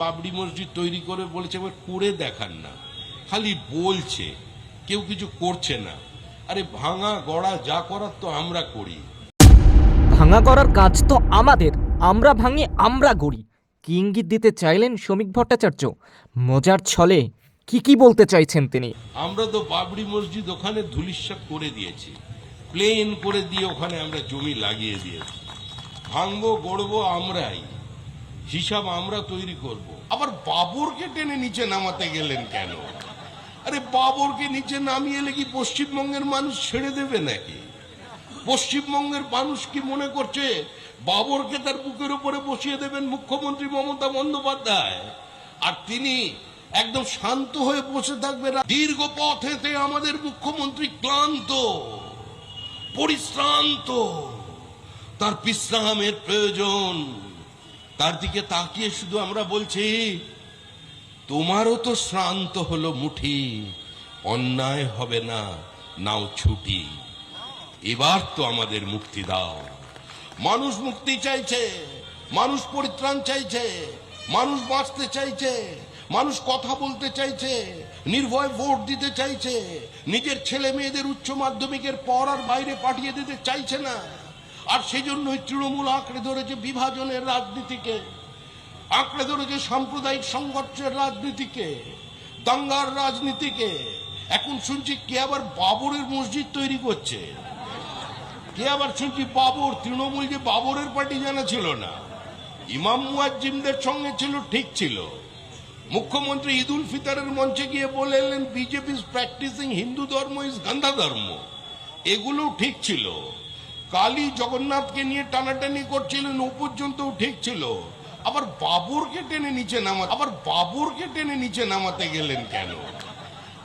বাবরি মসজিদ তৈরি করে বলেছে এবার করে দেখান না। খালি বলছে কেউ কিছু করছে না। আরে ভাঙা গড়া যা করার তো আমরা করি। ভাঙা করার কাজ তো আমাদের। আমরা ভাঙি আমরা গড়ি। কি ইঙ্গিত দিতে চাইলেন শ্রমিক ভট্টাচার্য? মজার ছলে কি কি বলতে চাইছেন তিনি? আমরা তো বাবরি মসজিদ ওখানে ধুলিস্বাক করে দিয়েছি। প্লেন করে দিয়ে ওখানে আমরা জমি লাগিয়ে দিয়েছি। ভাঙবো গড়বো আমরাই। হিসাব আমরা তৈরি করব। আবার বাবরকে টেনে নিচে নামাতে গেলেন কেন? আরে বাবরকে নিচে নামিয়ে এলে কি পশ্চিমবঙ্গের মানুষ ছেড়ে দেবে নাকি? পশ্চিমবঙ্গের মানুষ কি মনে করছে বাবরকে তার বুকের উপরে বসিয়ে দেবেন মুখ্যমন্ত্রী মমতা বন্দ্যোপাধ্যায়? আর তিনি একদম শান্ত হয়ে বসে থাকবেন দীর্ঘ পথ হেঁটে আমাদের মুখ্যমন্ত্রী ক্লান্ত, পরিশ্রান্ত। তার বিশ্রামের প্রয়োজন। তার দিকে তাকিয়ে শুধু আমরা বলছি, তোমারও তো শ্রান্ত হলো মুঠি, অন্যায় হবে না, নাও ছুটি। এবার তো আমাদের মুক্তি দাও। মানুষ মুক্তি চাইছে, মানুষ পরিত্রাণ চাইছে, মানুষ বাঁচতে চাইছে, মানুষ কথা বলতে চাইছে, নির্ভয় ভোট দিতে চাইছে, নিজের ছেলে মেয়েদের উচ্চ মাধ্যমিকের পড়ার বাইরে পাঠিয়ে দিতে চাইছে না। আর সেই জন্যই তৃণমূল আঁকড়ে ধরেছে বিভাজনের রাজনীতিকে, আঁকড়ে ধরেছে সাম্প্রদায়িক সংঘর্ষের রাজনীতিকে, দাঙ্গার রাজনীতিকে। এখন শুনছি কে আবার বাবরের মসজিদ তৈরি করছে? কে আবার শুনছি বাবর, তৃণমূল যে বাবরের পার্টি জানা ছিল না, ইমাম মুয়াজ্জিমদের সঙ্গে ছিল, ঠিক ছিল। মুখ্যমন্ত্রী ঈদ উল ফিতরের মঞ্চে গিয়ে বলে এলেন বিজেপি প্র্যাকটিসিং হিন্দু ধর্ম ইজ গান্ধা ধর্ম। এগুলো ঠিক ছিল। কালী জগন্নাথকে নিয়ে টানাটানি করছিলেন, ও পর্যন্তও ঠিক ছিল। আবার বাবরকে টেনে নিচে নামা, আবার বাবরকে টেনে নিচে নামাতে গেলেন কেন?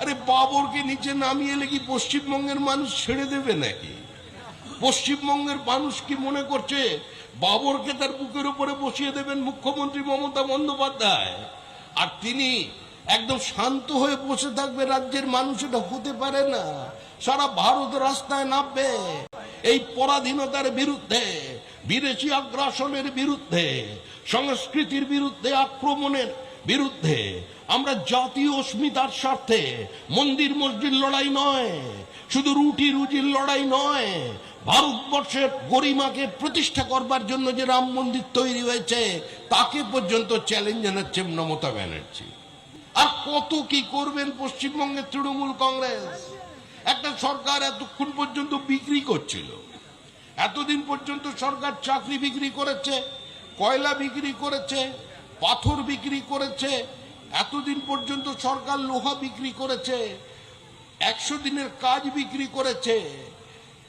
আরে বাবরকে নিচে নামিয়ে এলে কি পশ্চিমবঙ্গের মানুষ ছেড়ে দেবে নাকি? পশ্চিমবঙ্গের মানুষ কি মনে করছে, বাবরকে তার বুকের উপরে বসিয়ে দেবেন মুখ্যমন্ত্রী মমতা বন্দ্যোপাধ্যায়? আর তিনি একদম শান্ত হয়ে বসে থাকবে, রাজ্যের মানুষ এটা হতে পারে না। সারা ভারত রাস্তায় নামবে। এই পরাধীনতার বিরুদ্ধে, বিদেশি আগ্রাসনের বিরুদ্ধে, সংস্কৃতির বিরুদ্ধে, আক্রমণের বিরুদ্ধে, আমরা জাতীয় অস্মিতার স্বার্থে মন্দির মসজিদ লড়াই নয়, শুধু রুটি রুজির লড়াই নয়, ভারতবর্ষের গরিমাকে প্রতিষ্ঠা করবার জন্য যে রাম মন্দির তৈরি হয়েছে, তাকে পর্যন্ত চ্যালেঞ্জ জানাচ্ছে মমতা ব্যানার্জি। আর কত কি করবেন পশ্চিমবঙ্গের তৃণমূল কংগ্রেস? একটা সরকার এতক্ষণ পর্যন্ত বিক্রি করছিল। এতদিন পর্যন্ত সরকার চাকরি বিক্রি করেছে, কয়লা বিক্রি করেছে, পাথর বিক্রি করেছে, এতদিন পর্যন্ত সরকার লোহা বিক্রি করেছে, একশো দিনের কাজ বিক্রি করেছে,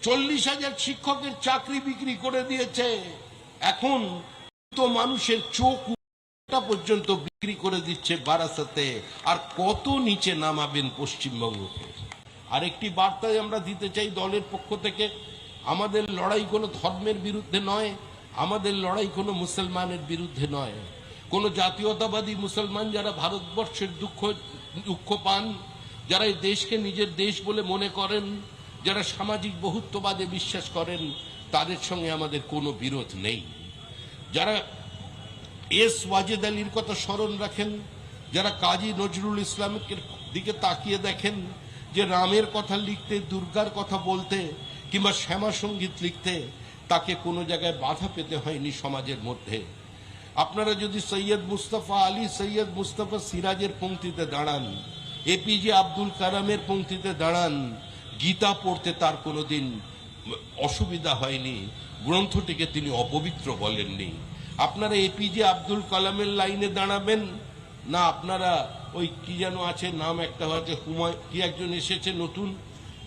চল্লিশ হাজার শিক্ষকের চাকরি বিক্রি করে দিয়েছে। এখন তো মানুষের চোখ পর্যন্ত বিক্রি করে দিচ্ছে বারাসাতে আর কত নিচে নামাবেন পশ্চিমবঙ্গকে? আরেকটি বার্তায় আমরা দিতে চাই দলের পক্ষ থেকে। আমাদের লড়াই কোনো ধর্মের বিরুদ্ধে নয়, আমাদের লড়াই কোনো মুসলমানের বিরুদ্ধে নয়। কোনো জাতীয়তাবাদী মুসলমান যারা ভারতবর্ষের দুঃখ দুঃখ পান, যারা এই দেশকে নিজের দেশ বলে মনে করেন, যারা সামাজিক বহুত্ববাদে বিশ্বাস করেন, তাদের সঙ্গে আমাদের কোনো বিরোধ নেই। যারা এস ওয়াজেদ আলীর কথা স্মরণ রাখেন, যারা কাজী নজরুল ইসলামের দিকে তাকিয়ে দেখেন যে রামের কথা লিখতে, দুর্গার কথা বলতে কিংবা শ্যামা সংগীত লিখতে তাকে কোনো জায়গায় বাধা পেতে হয়নি সমাজের মধ্যে। আপনারা যদি সৈয়দ মুস্তফা আলী, সৈয়দ মুস্তফা সিরাজের পঙ্ক্তিতে দাঁড়ান এপিজে আব্দুল কালামের পঙ্ক্তিতে দাঁড়ান, গীতা পড়তে তার কোনোদিন অসুবিধা হয়নি, গ্রন্থটিকে তিনি অপবিত্র বলেননি। আপনারা এপিজে আব্দুল কালামের লাইনে দাঁড়াবেন না, আপনারা ওই কি যেন আছে, নাম একটা হচ্ছে হুমায় কি একজন এসেছে নতুন?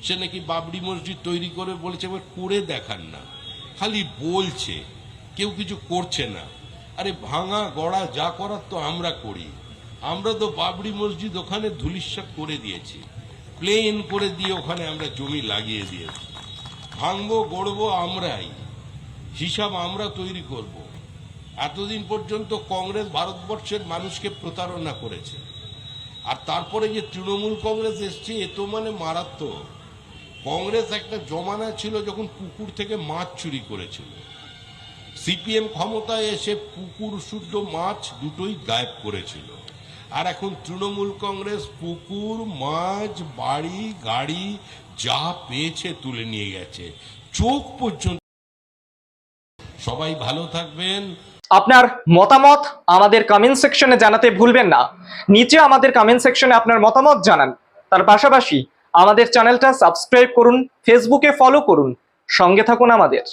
সে নাকি বাবরি মসজিদ তৈরি করে বলেছে, এবার করে দেখান না। খালি বলছে, কেউ কিছু করছে না। আরে ভাঙা গড়া যা করার তো আমরা করি। আমরা তো বাবরি মসজিদ ওখানে ধুলিস্বাক করে দিয়েছি। প্লেন করে দিয়ে ওখানে আমরা জমি লাগিয়ে দিয়েছি। ভাঙবো, গড়বো আমরাই। হিসাব আমরা তৈরি করব। এতদিন পর্যন্ত কংগ্রেস ভারতবর্ষের মানুষকে প্রতারণা করেছে। আর তারপরে যে তৃণমূল কংগ্রেস এসছে, এ তো মানে মারাত্মক। কংগ্রেস একটা জমানা ছিল যখন পুকুর থেকে মাছ চুরি করেছিল। সিপিএম ক্ষমতায় এসে পুকুর, শুদ্ধ মাছ দুটোই গায়েব করেছিল। আর এখন তৃণমূল কংগ্রেস পুকুর, মাছ, বাড়ি, গাড়ি যা পেয়েছে তুলে নিয়ে গেছে। চোখ পর্যন্ত সবাই ভালো থাকবেন। আপনার মতামত আমাদের কমেন্ট সেকশনে জানাতে ভুলবেন না। নিচে আমাদের কমেন্ট সেকশনে আপনার মতামত জানান। তার পাশাপাশি আমাদের চ্যানেলটা সাবস্ক্রাইব করুন ফেসবুকে ফলো করুন। সঙ্গে থাকুন আমাদের।